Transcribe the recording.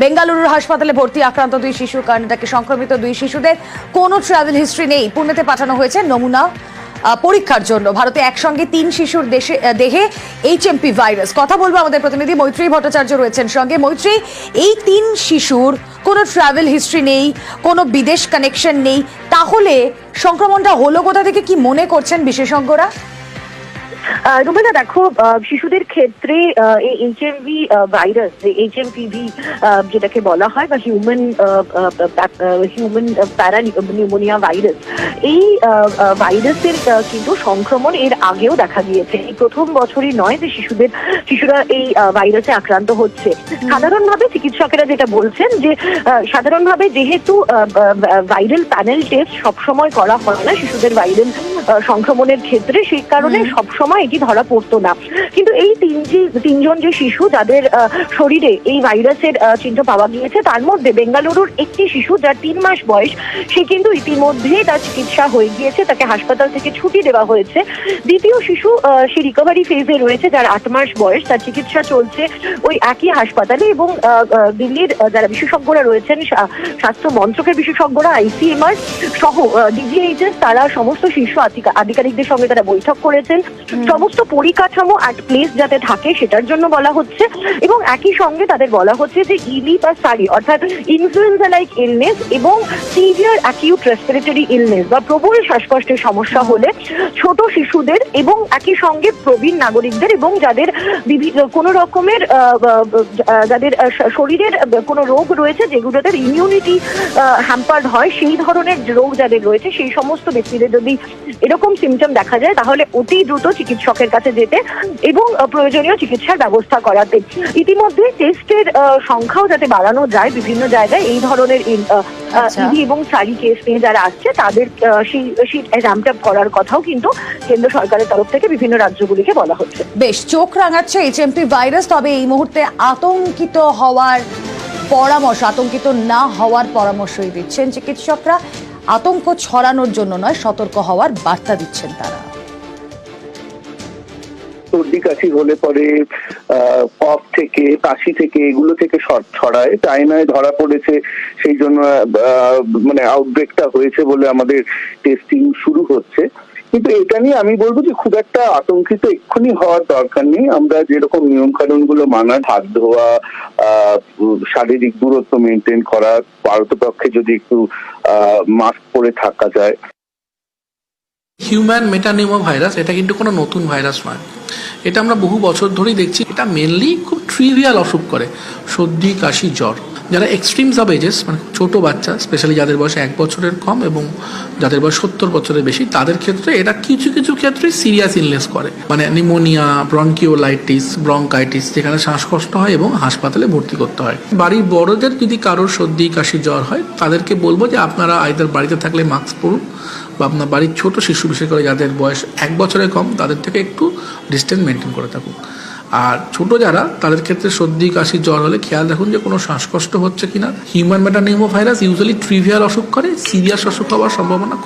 বেঙ্গালুরুর হাসপাতালে ভর্তি আক্রান্ত দুই শিশু, কর্ণাটকে সংক্রমিত দুই শিশুদের। কোনো ট্রাভেল হিস্ট্রি নেই, পুনেতে পাঠানো হয়েছে নমুনা পরীক্ষার জন্য। ভারতে একসঙ্গে তিন শিশুর দেশে দেহে এইচএমপি ভাইরাস কথা বলব আমাদের প্রতিনিধি মৈত্রী ভট্টাচার্য রয়েছেন সঙ্গে। মৈত্রী, এই তিন শিশুর কোনো ট্রাভেল হিস্ট্রি নেই, কোনো বিদেশ কানেকশন নেই, তাহলে সংক্রমণটা হলো কোথা থেকে, কি মনে করছেন বিশেষজ্ঞরা? রুমেলা দেখো শিশুদের ক্ষেত্রে এই এইচএমভি ভাইরাস এইচএমপিভি যেটাকে বলা হয় বা human human para pneumonia virus এই ভাইরাসের কিন্তু সংক্রমণ এর আগেও দেখা গিয়েছে। এই প্রথম বছরই নয় যে শিশুদের শিশুরা এই ভাইরাসে আক্রান্ত হচ্ছে। সাধারণভাবে চিকিৎসকেরা যেটা বলছেন যে সাধারণভাবে যেহেতু ভাইরাল প্যানেল টেস্ট সবসময় করা হয় না শিশুদের ভাইরাল সংক্রমণের ক্ষেত্রে সেই কারণে সবসময় এটি ধরা পড়তো না। কিন্তু এই তিন যে তিনজন যে শিশু যাদের শরীরে এই ভাইরাসের চিহ্ন পাওয়া গিয়েছে তার মধ্যে বেঙ্গালুরুর একটি শিশু যার তিন মাস বয়স সে কিন্তু ইতিমধ্যেই তার চিকিৎসা হয়ে গিয়েছে তাকে হাসপাতাল থেকে ছুটি দেওয়া হয়েছে। দ্বিতীয় শিশু সে রিকভারি ফেজে রয়েছে যার আট মাস বয়স তার চিকিৎসা চলছে ওই একই হাসপাতালে এবং দিল্লির যারা বিশেষজ্ঞরা রয়েছেন স্বাস্থ্য মন্ত্রকের বিশেষজ্ঞরা আইসিএমআর সহ ডিজিএইচএস তারা সমস্ত শীর্ষ আধিকা- আধিকারিকদের সঙ্গে তারা বৈঠক করেছেন। সমস্ত পরিকাঠামো অ্যাট প্লেস যাতে থাকে সেটার জন্য বলা হচ্ছে এবং একই সঙ্গে তাদের বলা হচ্ছে যে ইলি বা সারি অর্থাৎ ইনফ্লুয়েঞ্জা লাইক ইলনেস এবং সিভিয়ার অ্যাকিউট রেসপিরেটরি ইলনেস বা প্রবল শ্বাসকষ্টের সমস্যা হলে ছোট শিশুদের এবং একই সঙ্গে প্রবীণ নাগরিকদের এবং যাদের বিভিন্ন কোনো রকমের যাদের শরীরের কোনো রোগ রয়েছে যেগুলোতে ইমিউনিটি হ্যাম্পার্ড হয় সেই ধরনের রোগ যাদের রয়েছে সেই সমস্ত ব্যক্তিদের যদি এরকম সিমটম দেখা যায় তাহলে অতি দ্রুত চিকিৎসকের কাছে যেতে এবং প্রয়োজনীয় চিকিৎসার ব্যবস্থা করাতে। ইতিমধ্যে টেস্টের সংখ্যাও যাতে বাড়ানো যায় বিভিন্ন জায়গায় এই ধরনের আচ্ছা। ইডি এবং সারি কেস নিয়ে যারা আসছে তাদের সেই সেই র্যাম্প আপ করার কথাও কিন্তু কেন্দ্র সরকারের তরফ থেকে বিভিন্ন রাজ্যগুলিকে বলা হচ্ছে। বেশ চোখ রাঙাচ্ছে এইচএমপি ভাইরাস তবে এই মুহূর্তে আতঙ্কিত হওয়ার পরামর্শ আতঙ্কিত না হওয়ার পরামর্শই দিচ্ছেন চিকিৎসকরা। আতঙ্ক ছড়ানোর জন্য নয়, সতর্ক হওয়ার বার্তা দিচ্ছেন তারা। সর্দি কাশি হলে পরে কফ থেকে, কাশি থেকে এগুলো থেকে ছড়ায়। চায়নায় ধরা পড়েছে, সেই জন্য মানে আউটব্রেকটা হয়েছে বলে আমাদের টেস্টিং শুরু হচ্ছে। কিন্তু এটা নিয়ে আমি বলব যে খুব একটা আতঙ্কিত এক্ষুনি হওয়ার দরকার নেই। আমরা যেরকম নিয়ম কানুনগুলো মানা, হাত ধোয়া শারীরিক দূরত্ব মেনটেন করা পারতপক্ষে যদি একটু মাস্ক পরে থাকা যায়। হিউম্যান মেটানিমো ভাইরাস এটা কিন্তু কোনো নতুন ভাইরাস নয়। এটা আমরা বহু বছর ধরেই দেখছি। এটা মেনলি খুব ট্রিভিয়াল অসুখ করে। সর্দি, কাশি, জ্বর। যারা এক্সট্রিম সাব এজেস মানে ছোট বাচ্চা স্পেশালি যাদের বয়স এক বছরের কম এবং যাদের বয়স সত্তর বছরের বেশি, তাদের ক্ষেত্রে এটা কিছু কিছু ক্ষেত্রে সিরিয়াস ইলনেস করে। মানে নিমোনিয়া ব্রঙ্কিওলাইটিস ব্রঙ্কাইটিস যেখানে শ্বাসকষ্ট হয় এবং হাসপাতালে ভর্তি করতে হয়। বাড়ির বড়দের যদি কারোর সর্দি, কাশি, জ্বর হয়, তাদেরকে বলব যে আপনারা আইদার বাড়িতে থাকলে মাস্ক পরুন বা আপনার বাড়ির ছোট শিশু, বিশেষ করে যাদের বয়স এক বছরের কম, তাদের থেকে একটু ডিস্টেন্স মেনটেন করে থাকুন। আর ছোট যারা, তাদের ক্ষেত্রে সর্দি, কাশি, জ্বর হলে খেয়াল রাখুন যে কোনো শ্বাসকষ্ট হচ্ছে কিনা। Human pneumo virus usually trivial অসুখ করে সিরিয়াস অসুখ হওয়ার সম্ভাবনা